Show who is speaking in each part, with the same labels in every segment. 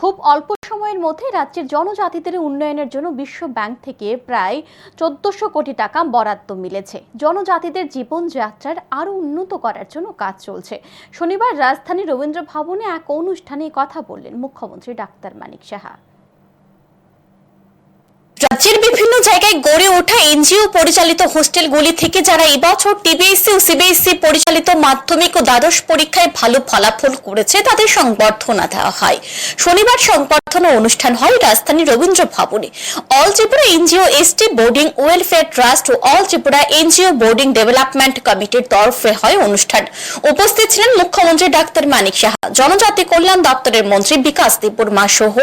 Speaker 1: খুব অল্প সময়ের মধ্যে রাজ্যের জনজাতিদের উন্নয়নের জন্য বিশ্ব ব্যাংক থেকে প্রায় চোদ্দশো কোটি টাকা বরাদ্দ মিলেছে। জনজাতিদের জীবনযাত্রার আরও উন্নত করার জন্য কাজ চলছে। শনিবার রাজধানী রবীন্দ্র ভবনে এক অনুষ্ঠানে কথা বললেন মুখ্যমন্ত্রী ডাক্তার মানিক সাহা
Speaker 2: রাজ্যের বিভিন্ন জায়গায় গড়ে ওঠা এনজিও পরিচালিত হোস্টেলগুলি থেকে যারা এবছর টিবিএসসি ও সিবিএসসি পরিচালিত মাধ্যমিক ও দ্বাদশ পরীক্ষায় ভালো ফলাফল করেছে, তাদের সংবর্ধনা দেওয়া হয়। শনিবার সংবর্ধনা অনুষ্ঠান হয় রাজধানী রবীন্দ্র ভবনে। All Tripura NGO ST boarding, welfare trust ও all Tripura NGO boarding development কমিটির তরফে হয় অনুষ্ঠান। উপস্থিত ছিলেন মুখ্যমন্ত্রী ডাক্তার মানিক সাহা, জনজাতি কল্যাণ দপ্তরের মন্ত্রী বিকাশ দেববর্মা সহ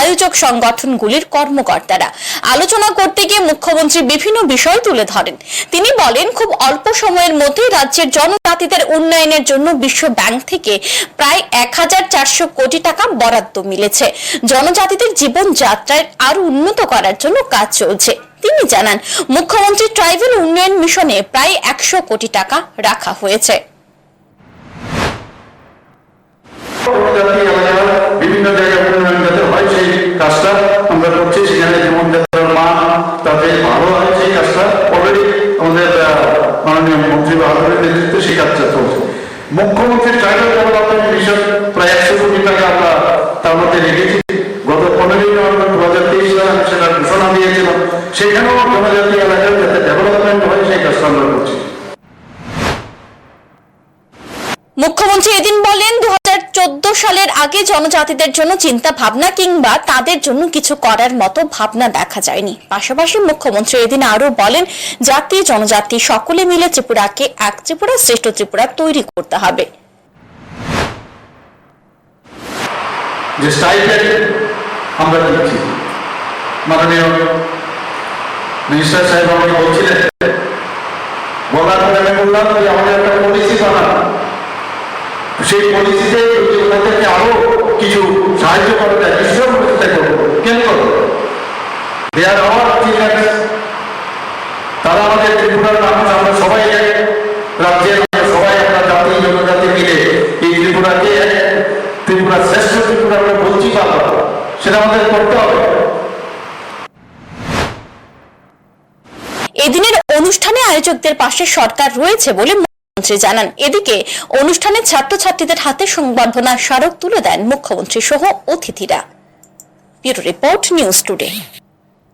Speaker 2: আয়োজক সংগঠনগুলির কর্মকর্তারা। আলোচনা করতে গিয়ে মুখ্যমন্ত্রী বিভিন্ন বিষয় তুলে ধরেন। তিনি বলেন, খুব অল্প সময়ের মধ্যে রাজ্যের জনজাতিদের উন্নয়নের জন্য বিশ্ব ব্যাংক থেকে প্রায় এক হাজার চারশো কোটি টাকা বরাদ্দ মিলেছে। জনজাতিদের জীবনযাত্রার আরও উন্নত করার জন্য কাজ চলছে। তিনি জানান, মুখ্যমন্ত্রী ট্রাইবেল উন্নয়ন মিশনে প্রায় একশো কোটি টাকা রাখা হয়েছে
Speaker 3: জাতি এলাকার বিভিন্ন জায়গায় উন্নয়ন যাতে হয় সেই কাজটা আমরা করছি সেখানে যেমন যাত্রার মান তাতে ভালো হয় সেই কাজটা অলরেডি আমাদের মাননীয় মন্ত্রী বাহাদুরের নেতৃত্বে সেই কাজটা চলছে। মুখ্যমন্ত্রী ট্রাইবাল ডেভেলপমেন্ট মিশন প্রায় একশো কোটি টাকা আমরা তার মধ্যে রেখেছি। গত পনেরোই নভেম্বর দু হাজার তেইশ সালে আমি সেটা ঘোষণা দিয়েছিলাম। সেখানেও জনজাতি এলাকার যাতে ডেভেলপমেন্ট হয়, সেই কাজটা আমরা করছি।
Speaker 2: মুখ্যমন্ত্রী এদিন বলেন দু সালের আগে জনজাতিদের জন্য চিন্তা ভাবনা কিংবা তাদের জন্য কিছু করার মতো ভাবনা দেখা যায়নি। পাশাপাশি মুখ্যমন্ত্রী এদিন আরও বলেন, জাতি, জনজাতি সকলে মিলে ত্রিপুরাকে এক ত্রিপুরা, শ্রেষ্ঠ ত্রিপুরা তৈরি করতে হবে।
Speaker 3: যে স্টাইপেন্ড আমরা দিচ্ছি মাননীয় মিনিস্টার সাহেব আমাকে বলছিলেন, বলার পরে আমি বললাম যে আমাদের একটা পলিসি বানান। সেই পলিসিতে যদি ওনাদেরকে আরও কিছু সাহায্য করা যায় নিশ্চয় চেষ্টা করব। কেন করব? দেয়ার আমার তারা আমাদের ত্রিপুরার মানুষ, আমরা সবাই এক রাজ্যের সবাই আমরা জাতি, জনজাতি মিলে এই ত্রিপুরাকে এক শ্রেষ্ঠ ত্রিপুরা আমরা বলছি পাবো সেটা আমাদের করতে হবে।
Speaker 2: এদিনের অনুষ্ঠানে আয়োজকদের পাশে সরকার রয়েছে বলে মুখ্যমন্ত্রী জানান, এদিকে অনুষ্ঠানে ছাত্রছাত্রীদের হাতে সংবর্ধনা স্মারক তুলে দেন মুখ্যমন্ত্রী সহ অতিথিরা। Report news today.